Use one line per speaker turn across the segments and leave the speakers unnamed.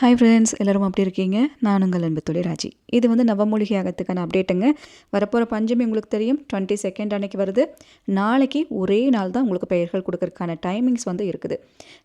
Hi friends எல்லோரும் அப்படி இருக்கீங்க? நான் உங்கள் அன்பு தொழிராஜி இது வந்து நவமூலிகை ஆகத்துக்கான அப்டேட்டுங்க வரப்போகிற பஞ்சமி உங்களுக்கு தெரியும். டுவெண்ட்டி செகண்ட் அன்னைக்கு வருது. நாளைக்கு ஒரே நாள் தான் உங்களுக்கு பெயர்கள் கொடுக்கறதுக்கான டைமிங்ஸ் வந்து இருக்குது.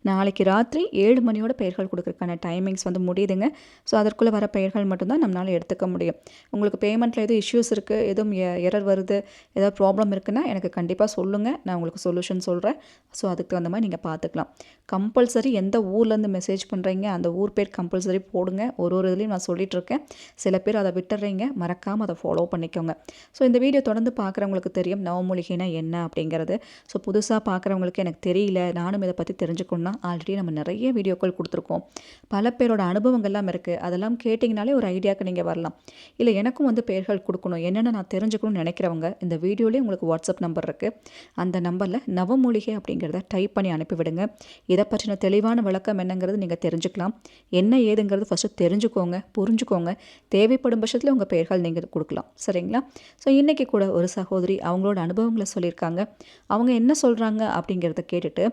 நாளைக்கு ராத்திரி ஏழு மணியோட பெயர்கள் கொடுக்கறதுக்கான டைமிங்ஸ் வந்து முடியுதுங்க. ஸோ அதற்குள்ளே வர பெயர்கள் மட்டும்தான் நம்மளால் எடுத்துக்க முடியும். உங்களுக்கு பேமெண்ட்டில் எதுவும் இஷ்யூஸ் இருக்குது எதுவும் எரர் வருது ஏதாவது ப்ராப்ளம் இருக்குன்னா எனக்கு கண்டிப்பாக சொல்லுங்கள் நான் உங்களுக்கு சொல்யூஷன் சொல்கிறேன் ஸோ அதுக்கு தகுந்த மாதிரி நீங்கள் பார்த்துக்கலாம். கம்பல்சரி எந்த ஊர்லேருந்து மெசேஜ் பண்ணுறீங்க அந்த ஊர் பேர் கம் கம்பல்சரி போடுங்க. ஒரு ஒரு இதுலேயும் நான் சொல்லிகிட்ருக்கேன் சில பேர் அதை விட்டுறீங்க. மறக்காமல் அதை ஃபாலோ பண்ணிக்கோங்க. ஸோ இந்த வீடியோ தொடர்ந்து பார்க்குறவங்களுக்கு தெரியும் நவமூலிகைனா என்ன? அப்படிங்கிறது. ஸோ புதுசாக பார்க்குறவங்களுக்கு எனக்கு தெரியல. நானும் இதை பற்றி தெரிஞ்சுக்கணும்னா ஆல்ரெடி நம்ம நிறைய வீடியோக்கள் கொடுத்துருக்கோம். பல பேரோட அனுபவங்கள்லாம் இருக்குது அதெல்லாம் கேட்டிங்கனாலே ஒரு ஐடியாவுக்கு நீங்கள் வரலாம். இல்லை எனக்கும் வந்து பெயர்கள் கொடுக்கணும். என்னென்ன நான் தெரிஞ்சுக்கணும்னு நினைக்கிறவங்க இந்த வீடியோலேயே உங்களுக்கு வாட்ஸ்அப் நம்பர் இருக்குது அந்த நம்பரில் நவமூலிகை அப்படிங்கிறத டைப் பண்ணி அனுப்பிவிடுங்க. இதை பற்றின தெளிவான விளக்கம் என்னங்கிறது நீங்கள் தெரிஞ்சுக்கலாம். என்ன ஏதுங்கிறது ஃபஸ்ட்டு தெரிஞ்சுக்கோங்க புரிஞ்சுக்கோங்க. தேவைப்படும் பட்சத்தில் உங்கள் பெயர்கள் நீங்கள் கொடுக்கலாம். சரிங்களா? ஸோ இன்றைக்கி கூட ஒரு சகோதரி அவங்களோட அனுபவங்களை சொல்லியிருக்காங்க. அவங்க என்ன சொல்கிறாங்க அப்படிங்கிறத கேட்டுட்டு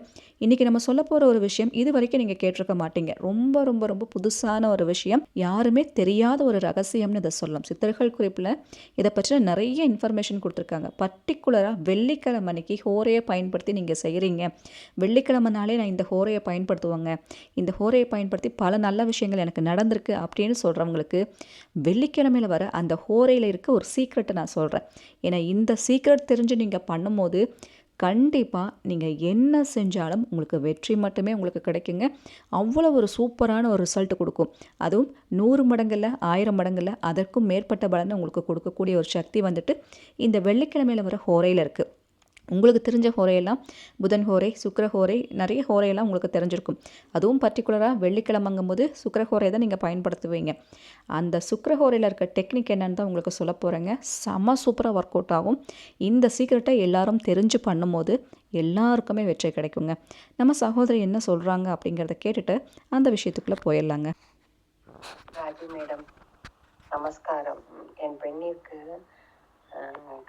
இன்றைக்கி நம்ம சொல்ல போகிற ஒரு விஷயம் இது வரைக்கும் நீங்கள் கேட்டிருக்க மாட்டீங்க. ரொம்ப ரொம்ப ரொம்ப புதுசான ஒரு விஷயம். யாருமே தெரியாத ஒரு ரகசியம்னு இதை சொல்லலாம். சித்தர்கள் குறிப்பில் இதை பற்றின நிறைய இன்ஃபர்மேஷன் கொடுத்துருக்காங்க. பர்டிகுலராக வெள்ளிக்கிழமை அன்னைக்கு ஹோரையை பயன்படுத்தி நீங்கள் செய்கிறீங்க வெள்ளிக்கிழமைனாலே நான் இந்த ஹோரையை பயன்படுத்துவாங்க. இந்த ஹோரையை பயன்படுத்தி பல நல்ல விஷயங்கள் எனக்கு நடந்திருக்கு அப்படின்னு சொல்கிறவங்களுக்கு வெள்ளிக்கிழமையில் வர அந்த ஹோரையில் இருக்க ஒரு சீக்ரெட்டை நான் சொல்கிறேன் ஏன்னா இந்த சீக்ரெட் தெரிஞ்சு நீங்கள் பண்ணும்போது கண்டிப்பாக நீங்கள் என்ன செஞ்சாலும் உங்களுக்கு வெற்றி மட்டுமே உங்களுக்கு கிடைக்குங்க. அவ்வளோ ஒரு சூப்பரான ஒரு ரிசல்ட் கொடுக்கும். அதுவும் நூறு மடங்கில் ஆயிரம் மடங்கில் அதற்கும் மேற்பட்ட பலனை உங்களுக்கு கொடுக்கக்கூடிய ஒரு சக்தி வந்துட்டு இந்த வெள்ளிக்கிழமையில் வர ஹோரையில் இருக்குது உங்களுக்கு தெரிஞ்ச ஹோரையெல்லாம் புதன் ஹோரை சுக்கர ஹோரை நிறைய ஹோரையெல்லாம் உங்களுக்கு தெரிஞ்சிருக்கும். அதுவும் பர்டிகுலராக வெள்ளிக்கிழமங்கும் போது சுக்கர ஹோரை தான் நீங்கள் பயன்படுத்துவீங்க. அந்த சுக்கர ஹோரையில் இருக்க டெக்னிக் என்னன்னு தான் உங்களுக்கு சொல்ல போகிறேங்க செம சூப்பராக ஒர்க் அவுட் ஆகும். இந்த சீக்கிரட்டை எல்லாரும் தெரிஞ்சு பண்ணும்போது எல்லாருக்குமே வெற்றி கிடைக்குங்க. நம்ம சகோதரி என்ன சொல்கிறாங்க அப்படிங்கிறத கேட்டுட்டு அந்த விஷயத்துக்குள்ளே போயிடலாங்க.
ராஜி மேடம் நமஸ்காரம். என் பெண்ணிற்கு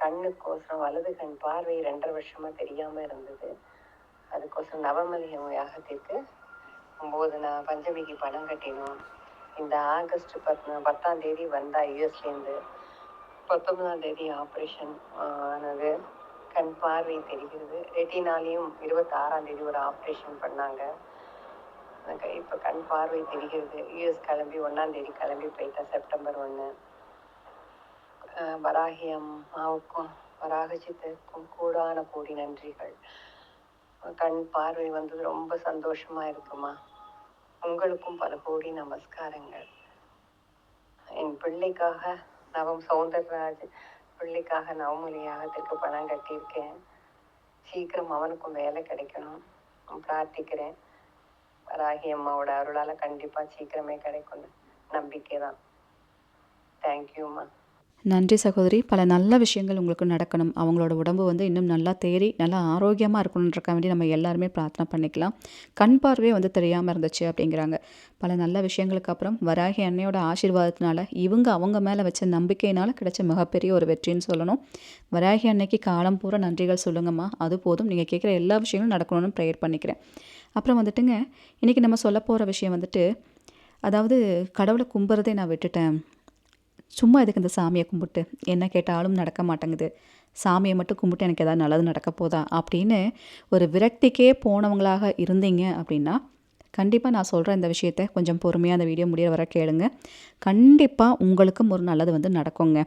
கண்ணுக்கோசரம் வலது கண் பார்வை ரெண்டரை வருஷமா தெரியாம இருந்தது. அதுக்கோசரம் நவமலிகை யாகத்திற்கு ஒம்பது நான் பஞ்சமிக்கு பணம் கட்டினோம். இந்த ஆகஸ்ட் பத் பத்தாம் தேதி வந்தா யூஎஸ்லேருந்து. பத்தொன்பதாம் தேதி ஆப்ரேஷன் ஆனது. கண் பார்வை தெரிகிறது. ரெட்டினாலையும் இருபத்தாறாம் தேதி ஒரு ஆப்ரேஷன் பண்ணாங்க. இப்போ கண் பார்வை தெரிகிறது. யூஎஸ் கிளம்பி ஒன்றாம் தேதி கிளம்பி போயிட்டேன் செப்டம்பர் ஒன்று வராகி அம்மாவுக்கும் வராக சித்தருக்கும் கூடான கூடி நன்றிகள். கண் பார்வை வந்தது ரொம்ப சந்தோஷமா இருக்குமா? உங்களுக்கும் பல கோடி நமஸ்காரங்கள். என் பிள்ளைக்காக நவம் சௌந்தரராஜ் பிள்ளைக்காக நவமொழி யாகத்திற்கு பணம் கட்டியிருக்கேன். சீக்கிரம் அவனுக்கும் வேலை கிடைக்கணும். பிரார்த்திக்கிறேன். வராகி அம்மாவோட அருளால கண்டிப்பா சீக்கிரமே கிடைக்கும் நம்பிக்கை தான் தேங்க்யூம்மா
நன்றி சகோதரி. பல நல்ல விஷயங்கள் உங்களுக்கு நடக்கணும். அவங்களோட உடம்பு வந்து இன்னும் நல்லா தேறி நல்லா ஆரோக்கியமாக இருக்கணுன்றக்க வேண்டி நம்ம எல்லாருமே பிரார்த்தனை பண்ணிக்கலாம். கண் பார்வையே வந்து தெரியாமல் இருந்துச்சு அப்படிங்கிறாங்க. பல நல்ல விஷயங்களுக்கு அப்புறம் வராகி அன்னையோட ஆசீர்வாதத்தினால இவங்க அவங்க மேலே வச்ச நம்பிக்கையினால் கிடைச்ச மிகப்பெரிய ஒரு வெற்றின்னு சொல்லணும். வராகி அன்னைக்கு காலம் பூரா நன்றிகள் சொல்லுங்கம்மா. அது போதும். நீங்கள் கேட்குற எல்லா விஷயங்களும் நடக்கணும்னு ப்ரேயர் பண்ணிக்கிறேன். அப்புறம் வந்துட்டுங்க இன்றைக்கி நம்ம சொல்ல போகிற விஷயம் வந்துட்டு அதாவது கடவுளை கும்புறதே நான் விட்டுட்டேன். சும்மா எதுக்கு இந்த சாமியை கும்பிட்டு? என்ன கேட்டாலும் நடக்க மாட்டேங்குது. சாமியை மட்டும் கும்பிட்டு எனக்கு எதாவது நல்லது நடக்க போதா? அப்படின்னு ஒரு விரக்திக்கே போனவங்களாக இருந்தீங்க அப்படின்னா கண்டிப்பாக நான் சொல்கிற இந்த விஷயத்த கொஞ்சம் பொறுமையாக அந்த வீடியோ முடிய வர கேளுங்க. கண்டிப்பாக உங்களுக்கும் ஒரு நல்லது வந்து நடக்குங்க.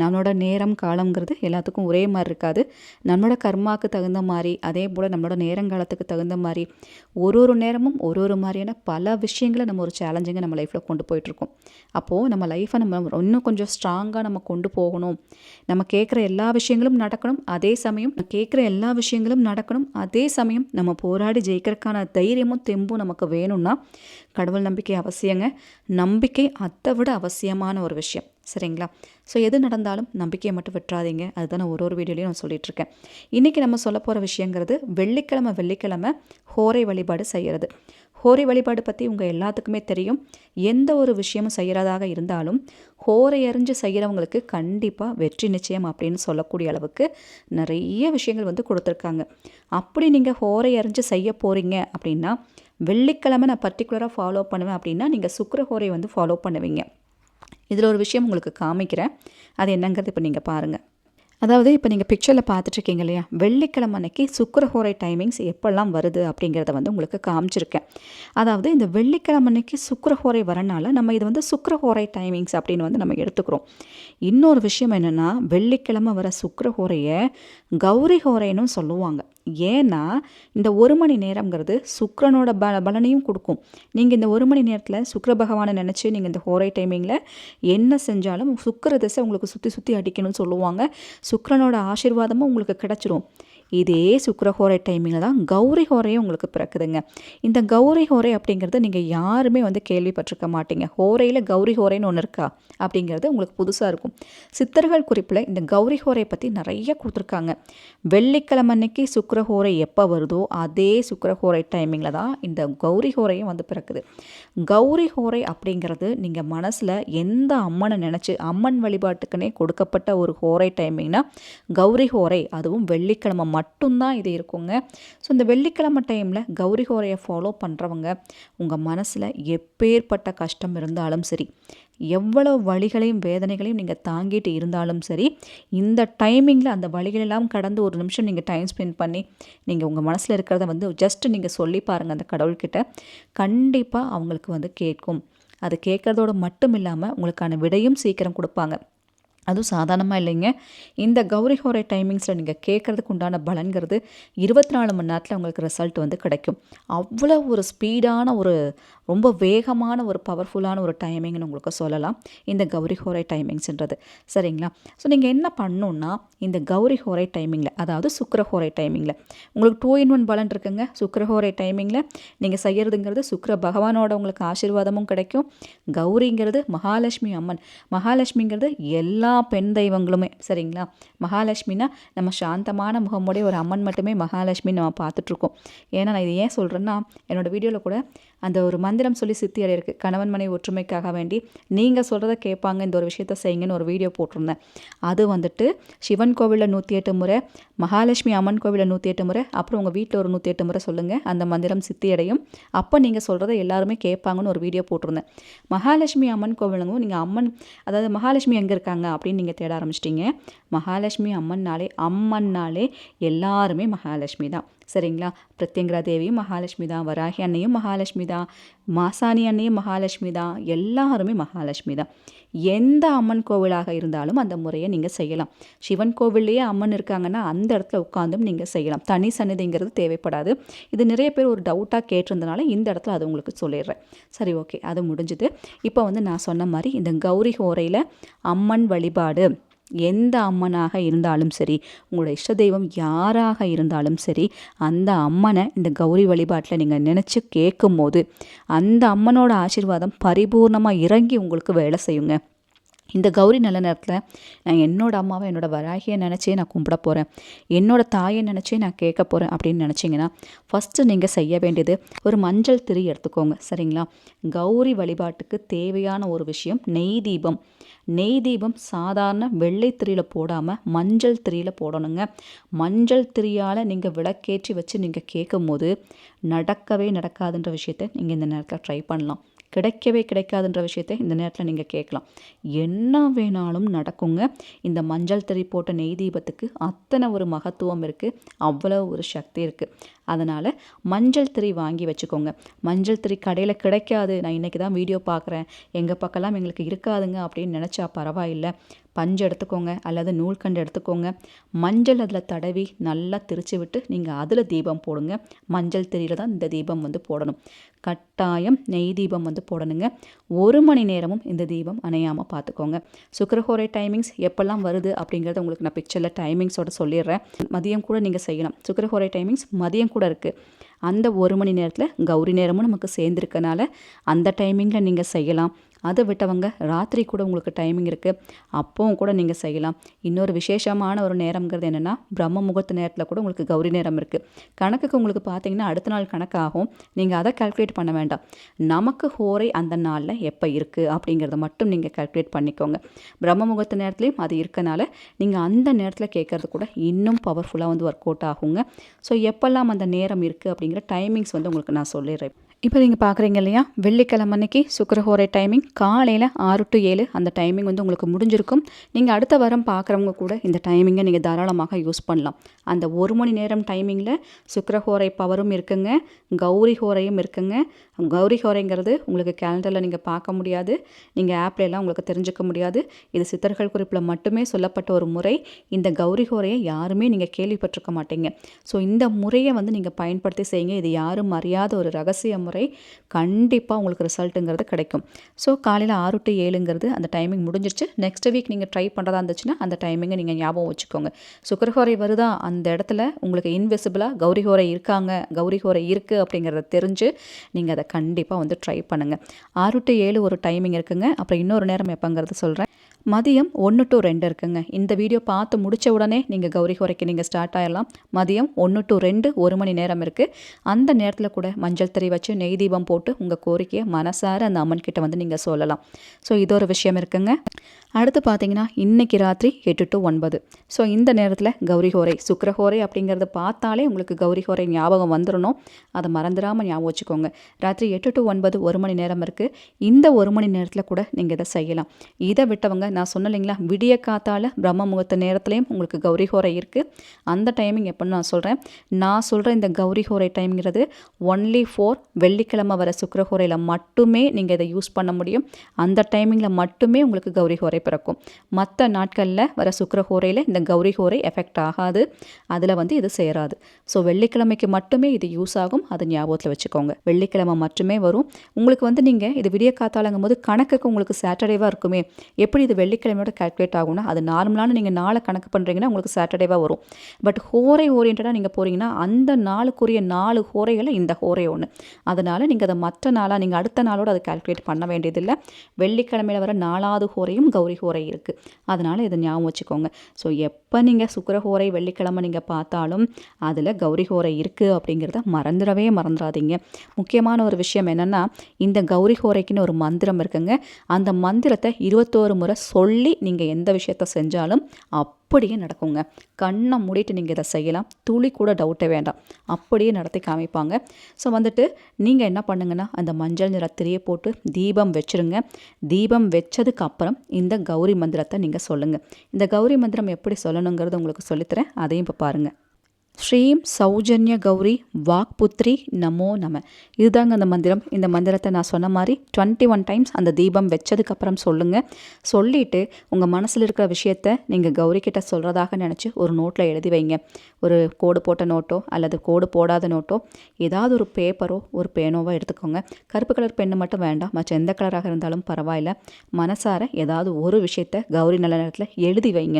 நம்மளோட நேரம் காலங்கிறது எல்லாத்துக்கும் ஒரே மாதிரி இருக்காது. நம்மளோட கர்மாவுக்கு தகுந்த மாதிரி அதே போல் நம்மளோட நேரங்காலத்துக்கு தகுந்த மாதிரி ஒரு ஒரு நேரமும் ஒரு ஒரு மாதிரியான பல விஷயங்களை நம்ம ஒரு சேலஞ்சிங்கை நம்ம லைஃப்பில் கொண்டு போயிட்டுருக்கோம். அப்போது நம்ம லைஃப்பை நம்ம இன்னும் கொஞ்சம் ஸ்ட்ராங்காக நம்ம கொண்டு போகணும். நம்ம கேட்குற எல்லா விஷயங்களும் நடக்கணும். அதே சமயம் கேட்குற எல்லா விஷயங்களும் நடக்கணும். அதே சமயம் நம்ம போராடி ஜெயிக்கிறதுக்கான தைரியமும் தெம்பும் நமக்கு வேணும்னா கடவுள் நம்பிக்கை அவசியங்க. நம்பிக்கை அதை விட அவசியமான ஒரு விஷயம். சரிங்களா? ஸோ எது நடந்தாலும் நம்பிக்கையை மட்டும் விட்டுறாதீங்க. அதுதான் நான் ஒரு ஒரு வீடியோலையும் நான் சொல்லிகிட்ருக்கேன் இருக்கேன். இன்றைக்கி நம்ம சொல்ல போகிற விஷயங்கிறது வெள்ளிக்கிழமை வெள்ளிக்கிழமை ஹோரை வழிபாடு செய்கிறது ஹோரை வழிபாடு பற்றி உங்கள் எல்லாத்துக்குமே தெரியும். எந்த ஒரு விஷயமும் செய்கிறதாக இருந்தாலும் ஹோரை அறிஞ்சு செய்கிறவங்களுக்கு கண்டிப்பாக வெற்றி நிச்சயம் அப்படின்னு சொல்லக்கூடிய அளவுக்கு நிறைய விஷயங்கள் வந்து கொடுத்துருக்காங்க. அப்படி நீங்கள் ஹோரை அறிஞ்சு செய்ய போகிறீங்க அப்படின்னா வெள்ளிக்கிழமை நான் பர்டிகுலராக ஃபாலோ பண்ணுவேன் அப்படின்னா நீங்கள் சுக்கரஹோரை வந்து ஃபாலோ பண்ணுவீங்க. இதில் ஒரு விஷயம் உங்களுக்கு காமிக்கிறேன். அது என்னங்கிறது இப்போ நீங்கள் பாருங்கள் அதாவது இப்போ நீங்கள் பிக்சரில் பார்த்துட்ருக்கீங்க இல்லையா? வெள்ளிக்கிழமை அன்னைக்கு சுக்கரஹோரை டைமிங்ஸ் எப்போல்லாம் வருது அப்படிங்கிறத வந்து உங்களுக்கு காமிச்சிருக்கேன். அதாவது இந்த வெள்ளிக்கிழமை அன்னைக்கு சுக்கரஹோரை வரனால நம்ம இது வந்து சுக்கரஹோரை டைமிங்ஸ் அப்படின்னு வந்து நம்ம எடுத்துக்கிறோம். இன்னொரு விஷயம் என்னென்னா வெள்ளிக்கிழமை வர சுக்கரஹோரையை கௌரி ஹோரைன்னு சொல்லுவாங்க. ஏன்னா இந்த ஒரு மணி நேரங்கிறது சுக்கரனோட ப பலனையும் கொடுக்கும். நீங்கள் இந்த ஒரு மணி நேரத்தில் சுக்கர பகவானை நினச்சி நீங்கள் இந்த ஹோரை டைமிங்கில் என்ன செஞ்சாலும் சுக்கர திசை உங்களுக்கு சுற்றி சுற்றி அடிக்கணும்னு சொல்லுவாங்க. சுக்கரனோட ஆசீர்வாதமும் உங்களுக்கு கிடச்சிரும். இதே சுக்கரஹோரை டைமிங்கில் தான் கௌரி ஹோரையும் உங்களுக்கு பிறக்குதுங்க. இந்த கௌரி ஹோரை அப்படிங்கிறது நீங்கள் யாருமே வந்து கேள்விப்பட்டிருக்க மாட்டீங்க. ஹோரையில் கௌரி ஹோரைன்னு ஒன்று இருக்கா? அப்படிங்கிறது உங்களுக்கு புதுசாக இருக்கும். சித்தர்கள் குறிப்பில் இந்த கௌரி ஹோரை பற்றி நிறைய கொடுத்துருக்காங்க. வெள்ளிக்கிழமை அன்னைக்கு சுக்கரஹோரை எப்போ வருதோ அதே சுக்கரஹோரை டைமிங்கில் தான் இந்த கௌரி ஹோரையும் வந்து பிறக்குது. கௌரி ஹோரை அப்படிங்கிறது நீங்கள் மனசில் எந்த அம்மனை நினச்சி அம்மன் வழிபாட்டுக்குன்னே கொடுக்கப்பட்ட ஒரு ஹோரை டைமிங்னா கௌரி ஹோரை அதுவும் வெள்ளிக்கிழமை மட்டும்தான் இது இருக்குங்க. ஸோ இந்த வெள்ளிக்கிழமை டைமில் கௌரி ஹோரையை ஃபாலோ பண்ணுறவங்க உங்கள் மனசில் எப்பேற்பட்ட கஷ்டம் இருந்தாலும் சரி எவ்வளோ வழிகளையும் வேதனைகளையும் நீங்கள் தாங்கிட்டு இருந்தாலும் சரி இந்த டைமிங்கில் அந்த வழிகளெல்லாம் கடந்து ஒரு நிமிஷம் நீங்கள் டைம் ஸ்பெண்ட் பண்ணி நீங்கள் உங்கள் மனசில் இருக்கிறத வந்து ஜஸ்ட் நீங்கள் சொல்லி பாருங்கள் அந்த கடவுள்கிட்ட. கண்டிப்பாக அவங்களுக்கு வந்து கேட்கும். அது கேட்குறதோட மட்டும் இல்லாமல் உங்களுக்கான விடையும் சீக்கிரம் கொடுப்பாங்க. அதுவும் சாதாரணமாக இல்லைங்க. இந்த கௌரி ஹோரை டைமிங்ஸில் நீங்கள் கேட்குறதுக்கு உண்டான பலன்கிறது இருபத்தி நாலு மணி நேரத்தில் உங்களுக்கு ரிசல்ட் வந்து கிடைக்கும். அவ்வளோ ஒரு ஸ்பீடான ஒரு ரொம்ப வேகமான ஒரு பவர்ஃபுல்லான ஒரு டைமிங்னு உங்களுக்கு சொல்லலாம். இந்த கௌரி ஹோரை டைமிங்ஸ்ன்றது சரிங்களா? ஸோ நீங்கள் என்ன பண்ணணுன்னா இந்த கௌரி ஹோரை டைமிங்கில் அதாவது சுக்கரஹோரை டைமிங்கில் உங்களுக்கு டூ இன் ஒன் பலன் இருக்குங்க. சுக்கரஹோரை டைமிங்கில் நீங்கள் செய்கிறதுங்கிறது சுக்கர பகவானோட உங்களுக்கு ஆசீர்வாதமும் கிடைக்கும். கௌரிங்கிறது மகாலட்சுமி அம்மன். மகாலட்சுமிங்கிறது எல்லா பெண் தெய்வங்களுமே சரிங்களா? மகாலட்சுமினா நம்ம சாந்தமான முகமுடைய ஒரு அம்மன் மட்டுமே மகாலட்சுமி நம்ம பார்த்துட்ருக்கோம். ஏன்னா நான் இது ஏன் சொல்கிறேன்னா என்னோடய வீடியோவில் கூட அந்த ஒரு மந்திரம் சொல்லி சித்தி அடையிருக்கு கணவன் மனை ஒற்றுமைக்காக வேண்டி நீங்கள் சொல்கிறத கேட்பாங்க இந்த ஒரு விஷயத்த செய்யுங்கன்னு ஒரு வீடியோ போட்டிருந்தேன். அது வந்துட்டு சிவன் கோவிலில் நூற்றி எட்டு முறை மகாலட்சுமி அம்மன் கோவிலில் நூற்றி எட்டு முறை அப்புறம் உங்கள் வீட்டில் ஒரு நூற்றி எட்டு முறை சொல்லுங்கள் அந்த மந்திரம் சித்தி அடையும். அப்போ நீங்கள் சொல்கிறத எல்லாருமே கேட்பாங்கன்னு ஒரு வீடியோ போட்டிருந்தேன். மகாலட்சுமி அம்மன் கோவிலுங்கும் நீங்கள் அம்மன் அதாவது மகாலட்சுமி எங்கே இருக்காங்க? அப்படின்னு நீங்கள் தேட ஆரம்பிச்சிட்டிங்க. மகாலட்சுமி அம்மன்னாலே அம்மன்னாலே எல்லாருமே மகாலட்சுமி தான். சரிங்களா? பிரத்யங்கரா தேவியும் மகாலட்சுமி தான் வராகி அன்னையும் மகாலட்சுமி தான் மாசாணி அன்னையும் மகாலட்சுமி தான் எல்லாருமே மகாலட்சுமி தான். எந்த அம்மன் கோவிலாக இருந்தாலும் அந்த முறையை நீங்கள் செய்யலாம். சிவன் கோவில்லையே அம்மன் இருக்காங்கன்னா அந்த இடத்துல உட்காந்தும் நீங்கள் செய்யலாம். தனி சன்னிதிங்கிறது தேவைப்படாது. இது நிறைய பேர் ஒரு டவுட்டாக கேட்டிருந்தனால இந்த இடத்துல அது உங்களுக்கு சொல்லிடுறேன். சரி ஓகே அது முடிஞ்சுது. இப்போ வந்து நான் சொன்ன மாதிரி இந்த கௌரி ஹோரையில் அம்மன் வழிபாடு. எந்த அம்மனாக இருந்தாலும் சரி உங்களோட இஷ்ட தெய்வம் யாராக இருந்தாலும் சரி அந்த அம்மனை இந்த கௌரி வழிபாட்டில் நீங்கள் நினச்சி கேட்கும் போது அந்த அம்மனோட ஆசீர்வாதம் பரிபூர்ணமாக இறங்கி உங்களுக்கு வேலை செய்யுங்க. இந்த கௌரி நல்ல நேரத்தில் நான் என்னோடய அம்மாவை என்னோடய வராகியை நினச்சே நான் கும்பிட போகிறேன் என்னோடய தாயை நினச்சே நான் கேட்க போகிறேன் அப்படின்னு நினச்சிங்கன்னா ஃபஸ்ட்டு நீங்கள் செய்ய வேண்டியது ஒரு மஞ்சள் திரி எடுத்துக்கோங்க. சரிங்களா? கௌரி வழிபாட்டுக்கு தேவையான ஒரு விஷயம் நெய் தீபம். நெய் தீபம் சாதாரண வெள்ளை திரியில் போடாமல் மஞ்சள் திரியில் போடணுங்க. மஞ்சள் திரியால் நீங்கள் விளக்கேற்றி வச்சு நீங்கள் கேட்கும் போது நடக்கவே நடக்காதுன்ற விஷயத்தை நீங்கள் இந்த நேரத்தில் ட்ரை பண்ணலாம். கிடைக்கவே கிடைக்காதுன்ற விஷயத்த இந்த நேரத்தில் நீங்கள் கேட்கலாம். என்ன வேணாலும் நடக்குங்க. இந்த மஞ்சள் திரி போட்ட நெய் தீபத்துக்கு அத்தனை ஒரு மகத்துவம் இருக்குது அவ்வளோ ஒரு சக்தி இருக்குது அதனால் மஞ்சள் திரி வாங்கி வச்சுக்கோங்க. மஞ்சள் திரி கடையில் கிடைக்காது. நான் இன்றைக்கி தான் வீடியோ பார்க்குறேன் எங்கள் பக்கம்லாம் எங்களுக்கு இருக்காதுங்க அப்படின்னு நினச்சா பரவாயில்லை. பஞ்சு எடுத்துக்கோங்க அல்லது நூல்கண்டு எடுத்துக்கோங்க. மஞ்சள் அதில் தடவி நல்லா திரிச்சு விட்டு நீங்கள் அதில் தீபம் போடுங்க. மஞ்சள் திரியில் தான் இந்த தீபம் வந்து போடணும். கட்டாயம் நெய் தீபம் வந்து போடணுங்க. ஒரு மணி நேரமும் இந்த தீபம் அணையாமல் பார்த்துக்கோங்க சுக்கரஹோரை டைமிங்ஸ் எப்போல்லாம் வருது அப்படிங்கிறத உங்களுக்கு நான் பிக்சரில் டைமிங்ஸோட சொல்லிடுறேன். மதியம் கூட நீங்கள் செய்யலாம். சுக்கரஹோரை டைமிங்ஸ் மதியம் கூட இருக்குது அந்த ஒரு மணி நேரத்தில் கௌரி நேரமும் நமக்கு சேர்ந்துருக்கனால அந்த டைமிங்கில் நீங்கள் செய்யலாம். அதை விட்டவங்க ராத்திரி கூட உங்களுக்கு டைமிங் இருக்குது அப்போவும் கூட நீங்கள் செய்யலாம். இன்னொரு விசேஷமான ஒரு நேரங்கிறது என்னென்னா பிரம்ம முகூர்த்த நேரத்தில் கூட உங்களுக்கு கௌரி நேரம் இருக்குது கணக்குக்கு உங்களுக்கு பார்த்தீங்கன்னா அடுத்த நாள் கணக்காகும். நீங்கள் அதை கால்குலேட் பண்ண வேண்டாம். நமக்கு ஹோரை அந்த நாளில் எப்போ இருக்குது அப்படிங்கிறத மட்டும் நீங்கள் கால்குலேட் பண்ணிக்கோங்க. பிரம்ம முகூர்த்த நேரத்துலையும் அது இருக்கனால நீங்கள் அந்த நேரத்தில் கேட்குறது கூட இன்னும் பவர்ஃபுல்லாக வந்து ஒர்க் அவுட் ஆகுங்க. ஸோ எப்போல்லாம் அந்த நேரம் இருக்குது அப்படிங்கிற டைமிங்ஸ் வந்து உங்களுக்கு நான் சொல்லிடுறேன். இப்போ நீங்கள் பார்க்குறீங்க இல்லையா? வெள்ளிக்கிழமை அன்னைக்கு சுக்கரஹோரை டைமிங் காலையில் ஆறு டு ஏழு அந்த டைமிங் வந்து உங்களுக்கு முடிஞ்சிருக்கும். நீங்கள் அடுத்த வாரம் பார்க்குறவங்க கூட இந்த டைமிங்கை நீங்கள் தாராளமாக யூஸ் பண்ணலாம். அந்த ஒரு மணி நேரம் டைமிங்கில் சுக்கரஹோரை பவரும் இருக்குங்க கௌரி ஹோரையும் இருக்குங்க. கௌரி ஹோரைங்கிறது உங்களுக்கு கேலண்டரில் நீங்கள் பார்க்க முடியாது. நீங்கள் ஆப்ல உங்களுக்கு தெரிஞ்சுக்க முடியாது. இது சித்தர்கள் குறிப்பில் மட்டுமே சொல்லப்பட்ட ஒரு முறை. இந்த கௌரி ஹோரையை யாருமே நீங்கள் கேள்விப்பட்டிருக்க மாட்டீங்க. ஸோ இந்த முறையை வந்து நீங்கள் பயன்படுத்தி செய்யுங்க. இது யாரும் அறியாத ஒரு ரகசியம் முறை கண்டிப்பாக உங்களுக்கு ரிசல்ட்டுங்கிறது கிடைக்கும். ஸோ காலையில் ஆறு டு ஏழுங்கிறது அந்த டைமிங் முடிஞ்சிருச்சு. நெக்ஸ்ட் வீக் நீங்கள் ட்ரை பண்ணுறதா இருந்துச்சுன்னா அந்த டைமிங்கை நீங்கள் ஞாபகம் வச்சுக்கோங்க. சுக்கரஹோரை வருதா? அந்த இடத்துல உங்களுக்கு இன்விசிபிளாக கௌரிஹோரை இருக்காங்க கௌரிஹோரை இருக்குது அப்படிங்கிறத தெரிஞ்சு நீங்கள் அதை கண்டிப்பாக வந்து ட்ரை பண்ணுங்கள் ஆறு டு ஏழு ஒரு டைமிங் இருக்குங்க. அப்புறம் இன்னொரு நேரம் எப்போங்கிறது சொல்கிறேன் மதியம் ஒன்று டு ரெண்டு இருக்குங்க. இந்த வீடியோ பார்த்து முடித்த உடனே நீங்கள் கௌரி குறைக்கு நீங்கள் ஸ்டார்ட் ஆகிடலாம் மதியம் ஒன்று டு ரெண்டு ஒரு மணி நேரம் இருக்குது அந்த நேரத்தில் கூட மஞ்சள் தறி வச்சு நெய் தீபம் போட்டு உங்கள் கோரிக்கையை மனசார அந்த அம்மன் கிட்ட வந்து நீங்கள் சொல்லலாம். ஸோ இது ஒரு விஷயம் இருக்குங்க. அடுத்து பார்த்தீங்கன்னா இன்னைக்கு ராத்திரி எட்டு டு ஒன்பது. ஸோ இந்த நேரத்தில் கௌரி ஹோரை சுக்கரஹோரை அப்படிங்கிறத பார்த்தாலே உங்களுக்கு கௌரி ஹோரை ஞாபகம் வந்துடணும் அதை மறந்துடாமல் ஞாபகம் வச்சுக்கோங்க. ராத்திரி எட்டு டு ஒன்பது ஒரு மணி நேரம் இருக்குது இந்த ஒரு மணி நேரத்தில் கூட நீங்கள் இதை செய்யலாம். இதை விட்டவங்க நான் சொன்ன இல்லைங்களா விடிய காத்தால் பிரம்ம முகூர்த்த நேரத்துலேயும் உங்களுக்கு கௌரி ஹோரை இருக்குது அந்த டைமிங் எப்படின்னு நான் சொல்கிறேன் நான் சொல்கிற இந்த கௌரி ஹோரை டைம்ங்கிறது ஒன்லி ஃபோர் வெள்ளிக்கிழமை வர சுக்கரஹோரையில் மட்டுமே நீங்கள் இதை யூஸ் பண்ண முடியும். அந்த டைமிங்கில் மட்டுமே உங்களுக்கு கௌரி ஹோரை பிறக்கும். மற்ற நாட்களில் வர சுக்கரஹோரையில் இந்த கௌரி ஹோரை எஃபெக்ட் ஆகாது. அதில் வந்து இது சேராது. ஸோ வெள்ளிக்கிழமைக்கு மட்டுமே இது யூஸ் ஆகும். அது ஞாபகத்தில் வச்சுக்கோங்க. வெள்ளிக்கிழமை மட்டுமே வரும். உங்களுக்கு வந்து நீங்கள் இது விடிய காத்தாலங்கும் போது கணக்குக்கு உங்களுக்கு சாட்டர்டேவாக இருக்குமே எப்படி இது வெள்ளிக்கிழமையோட கால்குலேட் ஆகும்னா அது நார்மலான நீங்கள் நாளை கணக்கு பண்ணுறீங்கன்னா உங்களுக்கு சாட்டர்டேவாக வரும். பட் ஹோரை ஓரியன்டாக நீங்கள் போகிறீங்கன்னா அந்த நாளுக்குரிய நாலு ஹோரைகளை இந்த ஹோரை ஒன்று அதனால் நீங்கள் அதை மற்ற நாளாக நீங்கள் அடுத்த நாளோட அதை கால்குலேட் பண்ண வேண்டியதில்லை. வெள்ளிக்கிழமையில் வர நாலாவது ஹோரையும் கௌரி ஹோரை இருக்குது அதனால் இதை ஞாபகம் வச்சுக்கோங்க. ஸோ எப்போ நீங்கள் சுக்கரஹோரை வெள்ளிக்கிழமை நீங்கள் பார்த்தாலும் அதில் கௌரி ஹோரை இருக்குது அப்படிங்கிறத மறந்துடவே மறந்துடாதீங்க. முக்கியமான ஒரு விஷயம் என்னென்னா இந்த கௌரி ஹோரைக்குன்னு ஒரு மந்திரம் இருக்குங்க. அந்த மந்திரத்தை இருபத்தோரு முறை சொல்லி நீங்கள் எந்த விஷயத்த செஞ்சாலும் அப் அப்படியே நடக்குங்க. கண்ணை மூடிட்டு நீங்கள் இதை செய்யலாம். துளி கூட டவுட்டே வேண்டாம். அப்படியே நடத்தி காமிப்பாங்க. ஸோ வந்துட்டு நீங்கள் என்ன பண்ணுங்கன்னா அந்த மஞ்சள் நிற திரியை போட்டு தீபம் வச்சுருங்க. தீபம் வச்சதுக்கு அப்புறம் இந்த கௌரி மந்திரத்தை நீங்கள் சொல்லுங்கள் இந்த கௌரி மந்திரம் எப்படி சொல்லணுங்கிறது உங்களுக்கு சொல்லித்தரேன். அதையும் இப்போ பாருங்கள் ஸ்ரீம் சௌஜன்ய கௌரி வாக்புத்ரி நமோ நம. இதுதாங்க அந்த மந்திரம். இந்த மந்திரத்தை நான் சொன்ன மாதிரி டுவெண்ட்டி ஒன் டைம்ஸ் அந்த தீபம் வச்சதுக்கப்புறம் சொல்லுங்கள் சொல்லிவிட்டு உங்கள் மனசில் இருக்கிற விஷயத்த நீங்கள் கௌரி கிட்ட சொல்கிறதாக நினச்சி ஒரு நோட்டில் எழுதி வைங்க. ஒரு கோடு போட்ட நோட்டோ அல்லது கோடு போடாத நோட்டோ ஏதாவது ஒரு பேப்பரோ ஒரு பேனோவோ எடுத்துக்கோங்க. கருப்பு கலர் பெண்ணு மட்டும் வேண்டாம். மற்ற எந்த கலராக இருந்தாலும் பரவாயில்ல. மனசார ஏதாவது ஒரு விஷயத்த கௌரி நல்ல நேரத்தில் எழுதி வைங்க.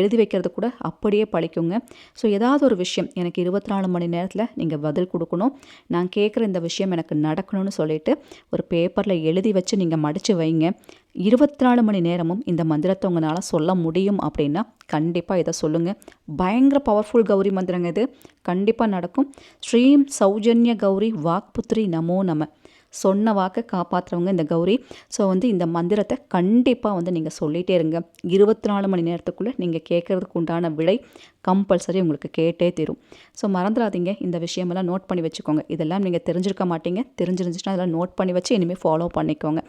எழுதி வைக்கிறது கூட அப்படியே பழிக்குங்க. ஸோ ஏதாவது ஒரு விஷயம் விஷயம் எனக்கு இருபத்தி நாலு மணி நேரத்தில் நீங்கள் பதில் கொடுக்கணும். நான் கேட்குற இந்த விஷயம் எனக்கு நடக்கணும்னு சொல்லிட்டு ஒரு பேப்பரில் எழுதி வச்சு நீங்கள் மடித்து வைங்க. இருபத்தி நாலு மணி நேரமும் இந்த மந்திரத்தை உங்களால் சொல்ல முடியும் அப்படின்னா கண்டிப்பாக இதை சொல்லுங்கள் பயங்கர பவர்ஃபுல் கௌரி மந்திரங்க இது. கண்டிப்பாக நடக்கும். ஸ்ரீம் சௌஜன்ய கௌரி வாக்புத்ரி நமோ நம. சொன்ன வாக்கை காப்பாற்றுறவங்க இந்த கௌரி. ஸோ வந்து இந்த மந்திரத்தை கண்டிப்பாக வந்து நீங்கள் சொல்லிகிட்டே இருங்க. இருபத்தி நாலு மணி நேரத்துக்குள்ளே நீங்கள் கேட்குறதுக்கு உண்டான விடை கம்பல்சரி உங்களுக்கு கேட்டே தீரும். ஸோ மறந்துடாதீங்க. இந்த விஷயமெல்லாம் நோட் பண்ணி வச்சுக்கோங்க. இதெல்லாம் நீங்கள் தெரிஞ்சிருக்க மாட்டீங்க. தெரிஞ்சிருந்துச்சுன்னா அதெல்லாம் நோட் பண்ணி வச்சு இனிமேல் ஃபாலோ பண்ணிக்கோங்க.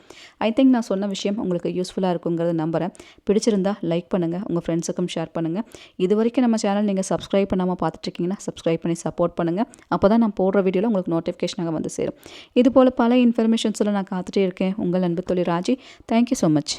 ஐ திங்க் நான் சொன்ன விஷயம் உங்களுக்கு யூஸ்ஃபுல்லாக இருக்குங்கிறத நம்புகிறேன் பிடிச்சிருந்தா லைக் பண்ணுங்கள் உங்கள் ஃப்ரெண்ட்ஸுக்கும் ஷேர் பண்ணுங்கள் இது வரைக்கும் நம்ம சேனல் நீங்கள் சப்ஸ்கிரைப் பண்ணாமல் பார்த்துட்ருக்கீங்கன்னா சப்ஸ்கிரைப் பண்ணி சப்போர்ட் பண்ணுங்கள் அப்போ தான் நான் போடுற வீடியோவில் உங்களுக்கு நோட்டிஃபிகேஷனாக வந்து சேரும். இது போல் பல இன்ஃபர்மேஷன்ஸில் நான் காத்துட்டே இருக்கேன். உங்கள் அன்பு தொழில் ராஜி தேங்க்யூ ஸோ மச்